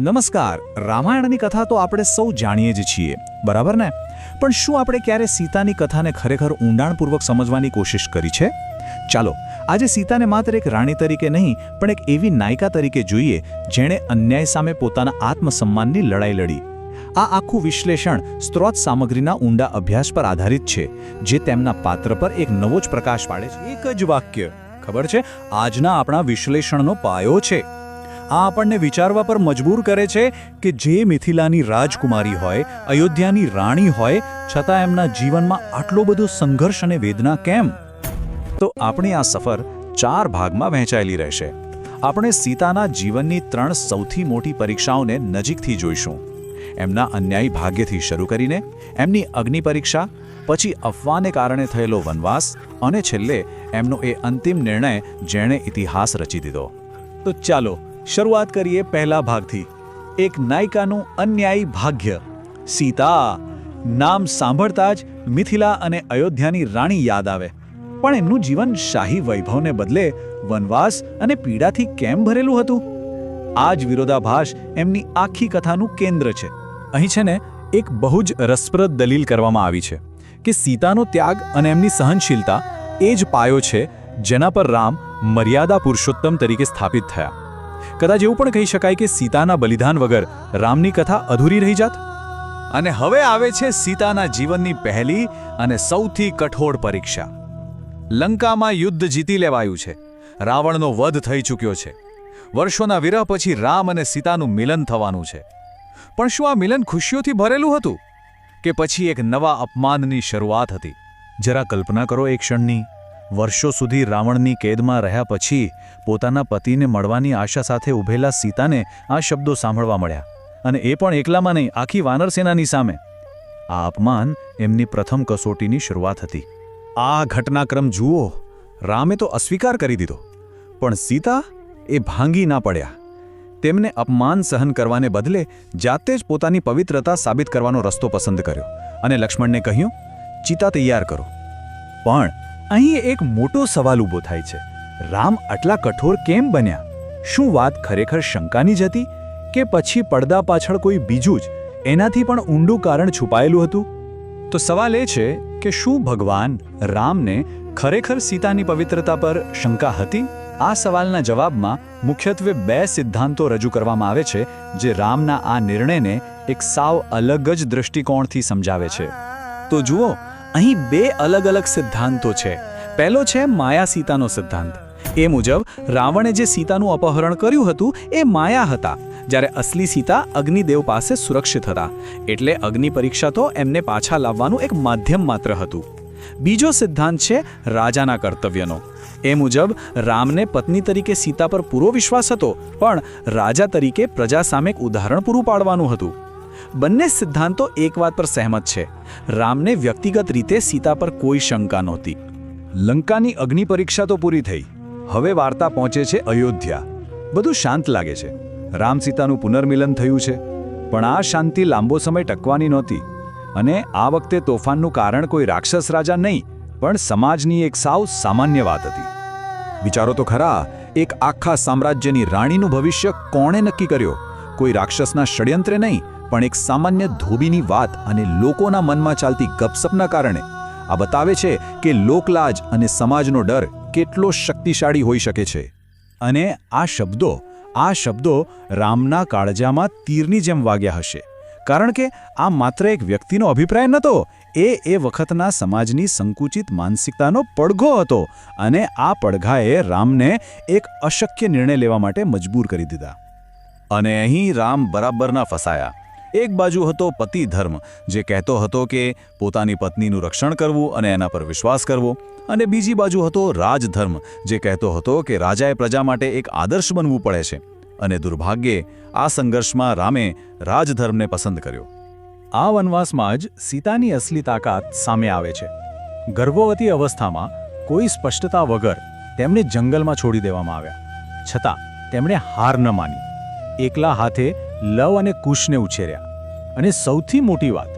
નમસ્કાર, રામાયણની કથા તો આપણે સૌ જાણીએ જ છીએ, બરાબર ને? પણ શું આપણે ક્યારે સીતાની કથાને ખરેખર ઊંડાણપૂર્વક સમજવાની કોશિશ કરી છે? ચાલો, આજે સીતાને માત્ર એક રાણી તરીકે નહીં, પણ એક એવી નાયિકા તરીકે જોઈએ, જેણે અન્યાય સામે પોતાના આત્મસન્માનની લડાઈ લડી. આ આખું વિશ્લેષણ સ્ત્રોત સામગ્રીના ઊંડા અભ્યાસ પર આધારિત છે, જે તેમના પાત્ર પર એક નવો જ પ્રકાશ પાડે છે. એક જ વાક્ય, ખબર છે? આજના આપણા વિશ્લેષણનો પાયો છે. આ આપણને વિચારવા પર મજબૂર કરે છે કે જે મિથિલાની રાજકુમારી હોય, અયોધ્યાની રાણી હોય, છતાં એમના જીવનમાં આટલો બધો સંઘર્ષ અને વેદના કેમ? તો આપણી આ સફર ચાર ભાગમાં વહેંચાયેલી રહેશે. આપણે સીતાના જીવનની ત્રણ સૌથી મોટી પરીક્ષાઓને નજીકથી જોઈશું. એમના અન્યાયી ભાગ્યથી શરૂ કરીને, એમની અગ્નિ પરીક્ષા, પછી અફવાને કારણે થયેલો વનવાસ અને છેલ્લે એમનો એ અંતિમ નિર્ણય જેણે ઇતિહાસ રચી દીધો. તો ચાલો શરૂઆત કરીએ પહેલા ભાગથી. એક નાયિકાનું અન્યાયી ભાગ્ય. સીતા, નામ સાંભળતા જ મિથિલા અને અયોધ્યાની રાણી યાદ આવે. પણ એમનું જીવન શાહી વૈભવને બદલે વનવાસ અને પીડાથી કેમ ભરેલું હતું? આ જ વિરોધાભાસ એમની આખી કથાનું કેન્દ્ર છે. અહીં છે ને, એક બહુ જ રસપ્રદ દલીલ કરવામાં આવી છે કે સીતાનો ત્યાગ અને એમની સહનશીલતા એ જ પાયો છે જેના પર રામ મર્યાદા પુરુષોત્તમ તરીકે સ્થાપિત થયા. કદાચ એવું પણ કહી શકાય કે સીતાના બલિદાન વગર રામની કથા અધૂરી રહી જાત? અને હવે આવે છે સીતાના જીવનની પહેલી અને સૌથી કઠોર પરીક્ષા. લંકામાં યુદ્ધ જીતી લેવાયું છે. રાવણનો વધ થઈ ચૂક્યો છે. વર્ષોના વિરહ પછી રામ અને સીતાનું મિલન થવાનું છે. પણ શું આ મિલન ખુશીઓથી ભરેલું હતું? કે પછી એક નવા અપમાનની શરૂઆત હતી? જરા કલ્પના કરો એક ક્ષણની. વર્ષો સુધી રાવણની કેદમાં રહ્યા પછી પોતાના પતિને મળવાની આશા સાથે ઊભેલા સીતાને આ શબ્દો સાંભળવા મળ્યા. અને એ પણ એકલામાં નહીં, આખી વાનર સેનાની સામે. આ અપમાન એમની પ્રથમ કસોટીની શરૂઆત હતી. આ ઘટનાક્રમ જુઓ, રામે તો અસ્વીકાર કરી દીધો. પણ સીતા એ ભાંગી ના પડ્યા. તેમને અપમાન સહન કરવાને બદલે જાતે જ પોતાની પવિત્રતા સાબિત કરવાનો રસ્તો પસંદ કર્યો અને લક્ષ્મણને કહ્યું, ચિતા તૈયાર કરો. પણ અહીં એક મોટો સવાલ ઊભો થાય છે. રામ આટલા કઠોર કેમ બન્યા? શું વાત ખરેખર શંકાની જ હતી કે પછી પડદા પાછળ કોઈ બીજું જ એનાથી પણ ઊંડું કારણ છુપાયેલું હતું? તો સવાલ એ છે કે શું ભગવાન રામને ખરેખર સીતાની પવિત્રતા પર શંકા હતી? આ સવાલના જવાબમાં મુખ્યત્વે બે સિદ્ધાંતો રજૂ કરવામાં આવે છે, જે રામના આ નિર્ણયને એક સાવ અલગ જ દૃષ્ટિકોણથી સમજાવે છે. તો જુઓ અહીં બે અલગ અલગ સિદ્ધાંતો છે. પહેલો છે માયા સીતાનો સિદ્ધાંત. એ મુજબ રાવણે જે સીતાનું અપહરણ કર્યું હતું, એ માયા હતા. જ્યારે અસલી સીતા અગ્નિદેવ પાસે સુરક્ષિત હતા. એટલે અગ્નિ પરીક્ષા તો એમને પાછા લાવવાનું એક માધ્યમ માત્ર હતું. બીજો સિદ્ધાંત છે રાજાના કર્તવ્યનો. એ મુજબ રામને પત્ની તરીકે સીતા પર પૂરો વિશ્વાસ હતો, પણ રાજા તરીકે પ્રજા સામે એક ઉદાહરણ પૂરું પાડવાનું હતું. બંને સિદ્ધાંતો એક વાત પર સહેમત છે. રામને વ્યક્તિગત રીતે સીતા પર કોઈ શંકા નહોતી. લંકાની અગ્નિ પરીક્ષા તો પૂરી થઈ. હવે વાર્તા પહોંચે છે અયોધ્યા. બધું શાંત લાગે છે. રામ સીતાનું પુનર્મિલન થયું છે. પણ આ શાંતિ લાંબો સમય ટકવાની નહોતી. અને આ વખતે તોફાનનું કારણ કોઈ રાક્ષસ રાજા નહીં, પણ સમાજની એક સાવ સામાન્ય વાત હતી. વિચારો તો ખરા, એક આખા સામ્રાજ્યની રાણીનું ભવિષ્ય કોણે નક્કી કર્યો? કોઈ રાક્ષસના ષડયંત્રે નહીં પણ એક સામાન્ય ધોબીની વાત અને લોકોના મનમાં ચાલતી ગપસપના કારણે આ બતાવે છે કે લોકલાજ અને સમાજનો ડર કેટલો શક્તિશાળી હોઈ શકે છે. અને આ શબ્દો આ શબ્દો રામના કાળજામાં તીરની જેમ વાગ્યા હશે. કારણ કે આ માત્ર એક વ્યક્તિનો અભિપ્રાય નહોતો એ એ વખતના સમાજની સંકુચિત માનસિકતાનો પડઘો હતો અને આ પડઘાએ રામને એક અશક્ય નિર્ણય લેવા માટે મજબૂર કરી દીધા. અને અહીં રામ બરાબરના ફસાયા. એક બાજુ હતો પતિ ધર્મ, જે કહેતો હતો કે પોતાની પત્નીનું રક્ષણ કરવું અને એના પર વિશ્વાસ કરવો, અને બીજી બાજુ હતો રાજધર્મ, જે કહેતો હતો કે રાજાએ પ્રજા માટે એક આદર્શ બનવું પડે છે, અને દુર્ભાગ્યે આ સંઘર્ષમાં રામે રાજધર્મને પસંદ કર્યો. આ વનવાસમાં જ સીતાની અસલી તાકાત સામે આવે છે. ગર્ભવતી અવસ્થામાં કોઈ સ્પષ્ટતા વગર તેમને જંગલમાં છોડી દેવામાં આવ્યા. છતાં, તેમણે હાર ન માની. એકલા હાથે લવ અને કુશને ઉછેર્યા. અને સૌથી મોટી વાત,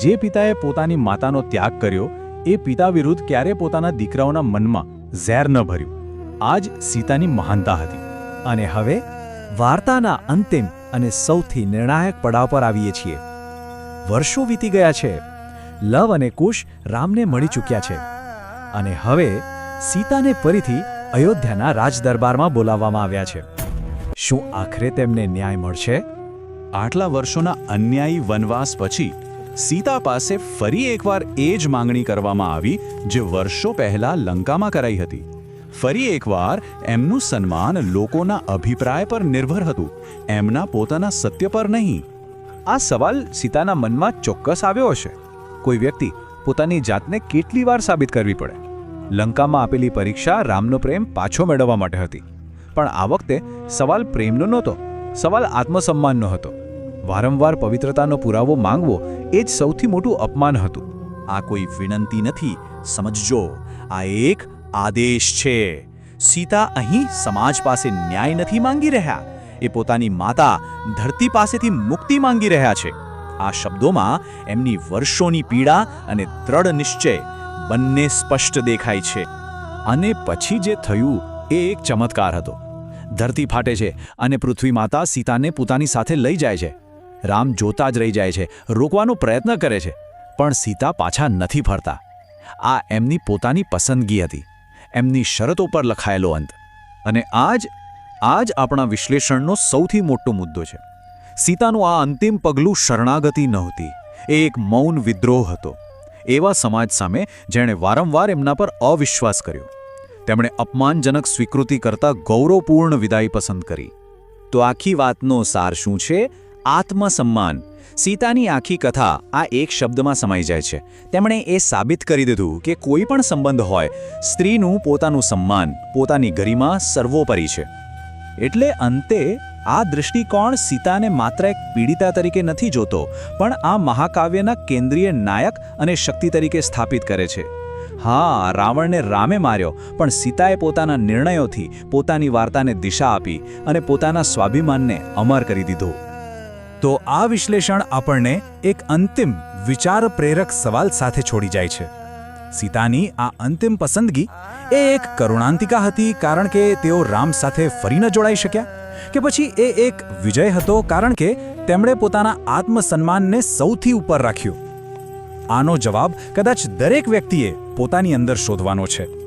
જે પિતાએ પોતાની માતાનો ત્યાગ કર્યો, એ પિતા વિરુદ્ધ ક્યારે પોતાના દીકરાઓના મનમાં ઝેર ન ભર્યું. આ જ સીતાની મહાનતા હતી. અને હવે વાર્તાના અંતિમ અને સૌથી નિર્ણાયક પડાવ પર આવીએ છીએ. વર્ષો વીતી ગયા છે. લવ અને કુશ રામને મળી ચૂક્યા છે. અને હવે સીતાને ફરીથી અયોધ્યાના રાજદરબારમાં બોલાવવામાં આવ્યા છે. શું આખરે તેમને ન્યાય મળશે? આટલા વર્ષોના અન્યાયી વનવાસ પછી સીતા પાસે ફરી એકવાર એ જ માંગણી કરવામાં આવી, જે વર્ષો પહેલા લંકામાં કરાઈ હતી. ફરી એકવાર એમનું સન્માન લોકોના અભિપ્રાય પર નિર્ભર હતું, એમના પોતાના સત્ય પર નહીં. આ સવાલ સીતાના મનમાં ચોક્કસ આવ્યો હશે. કોઈ વ્યક્તિ પોતાની જાતને કેટલી વાર સાબિત કરવી પડે? લંકામાં આપેલી પરીક્ષા રામનો પ્રેમ પાછો મેળવવા માટે હતી. પણ આ વખતે સવાલ પ્રેમનો નહોતો, સવાલ આત્મસન્માનનો હતો. વારંવાર પવિત્રતાનો પુરાવો માંગવો એ જ સૌથી મોટું અપમાન હતું. આ કોઈ વિનંતી નથી, સમજજો, આ એક આદેશ છે. સીતા અહીં સમાજ પાસે ન્યાય નથી માંગી રહ્યા. એ પોતાની માતા ધરતી પાસેથી મુક્તિ માંગી રહ્યા છે. આ શબ્દોમાં એમની વર્ષોની પીડા અને દ્રઢ નિશ્ચય બંને સ્પષ્ટ દેખાય છે. અને પછી જે થયું એ એક ચમત્કાર હતો. ધરતી ફાટે છે અને પૃથ્વી માતા સીતાને પોતાની સાથે લઈ જાય છે. રામ જોતા જ રહી જાય છે, રોકવાનો પ્રયત્ન કરે છે, પણ સીતા પાછા નથી ફરતા. આ એમની પોતાની પસંદગી હતી. એમની શરતો પર લખાયેલો અંત. અને આજ આજ આપણા વિશ્લેષણનો સૌથી મોટો મુદ્દો છે. સીતાનું આ અંતિમ પગલું શરણાગતિ નહોતી. એ એક મૌન વિદ્રોહ હતો. એવા સમાજ સામે જેણે વારંવાર એમના પર અવિશ્વાસ કર્યો. તેમણે અપમાનજનક સ્વીકૃતિ કરતા ગૌરવપૂર્ણ વિદાય પસંદ કરી. તો આખી વાતનો સાર શું છે? આત્મસન્માન. સીતાની આખી કથા આ એક શબ્દમાં સમાઈ જાય છે. તેમણે એ સાબિત કરી દીધું કે કોઈ પણ સંબંધ હોય, સ્ત્રીનું પોતાનું સન્માન, પોતાની ગરિમા સર્વોપરી છે. એટલે અંતે આ દૃષ્ટિકોણ સીતાને માત્ર એક પીડિતા તરીકે નથી જોતો, પણ આ મહાકાવ્યના કેન્દ્રીય નાયક અને શક્તિ તરીકે સ્થાપિત કરે છે. હા, રાવણને રામે માર્યો, પણ સીતાએ પોતાના નિર્ણયોથી પોતાની વાર્તાને દિશા આપી અને પોતાના સ્વાભિમાનને અમર કરી દીધો. તો આ વિશ્લેષણ આપણને એક અંતિમ વિચાર પ્રેરક સવાલ સાથે છોડી જાય છે. સીતાની આ અંતિમ પસંદગી એ એક કરુણાંતિકા હતી કારણ કે તેઓ રામ સાથે ફરી ન જોડાઈ શક્યા કે પછી એ એક વિજય હતો કારણ કે તેમણે પોતાના આત્મસન્માનને સૌથી ઉપર રાખ્યું. આનો જવાબ કદાચ દરેક વ્યક્તિએ પોતાની અંદર શોધવાનો છે.